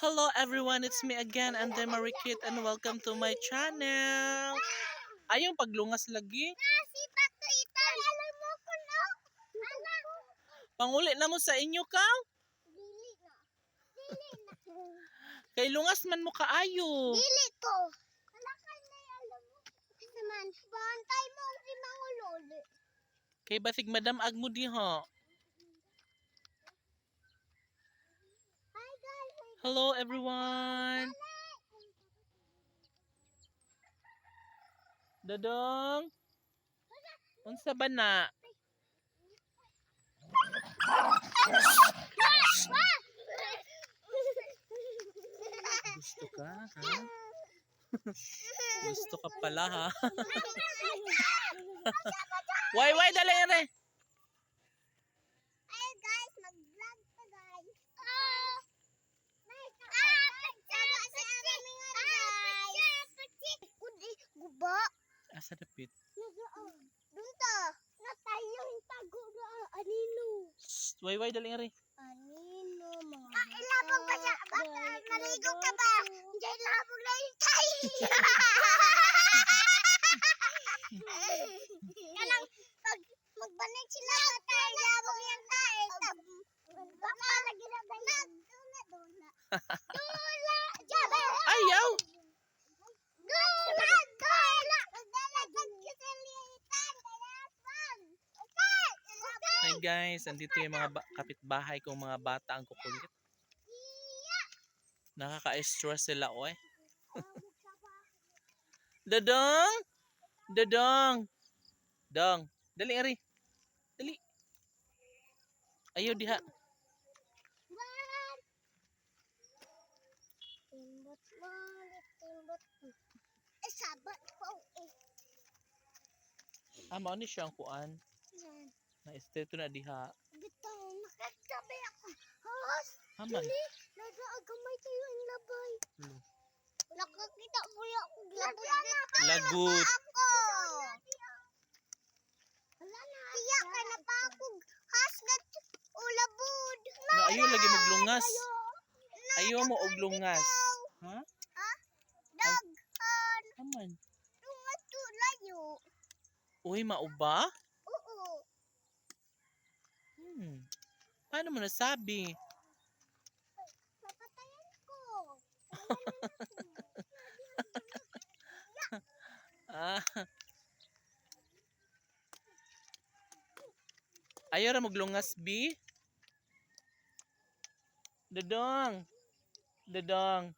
Hello everyone, it's me again, and I'm Marikit, and welcome to my channel. Ayong paglungas lagi. Mo. Panguli na mo sa inyo ka. Kay lungas man mo kaayo. Dili mo. Naman, bantay mo si Manguloli. Kay batig madam agmo diha. Hi guys. Hello everyone. Dodong. Unsa ba na? Gusto ka, ha? Gusto ka pala, ha? Why, why, dali re. Ay guys, mag-vlog pa guys. Ah! Ah, pagsama sa aming nga guys. Kudi, guba. Asa dapit? Doon ta. Na tayo yung tago na anino. Shh, Why, why, dali re. Anino, mga Ah, ilabog ka siya. Bata, maligo ka ba? Hindi, ilabog na yung tayo. Kanang, pag magbanay sila sa tayo, ilabog yung tayo. Baka lagi na ba yun? Dula, dula. Dula, Hi guys, andito yung mga ba- kapitbahay kong mga bata ang kukulit. Nakaka-stress sila, oy. Dodong! Dodong! Dong! Dali, Ari. Dali. Ayaw diha. Timbot one, timbot. Eh, sabat ko eh. Ah, mao ni siya ang kuan. Yan. Na esteto na diha. Bitaw, nakatabi ako. Hos, Haman. dili. Nag-aagamay tayo ang labay. Hmm. Nakakita mo yung labay. Lagot. Ako. Tiyak ka na pa ako. Hasgat o labod. Nga ayaw lagi maglungas. Ayaw mo og lungas. Ha? Daghan. Haman. Lungas to layo. Uy, mauba? Oo. Hmm. Paano mo nasabi? Papatayan ko. Ah. Ayaw ra maglungas, B? Dodong. Dodong.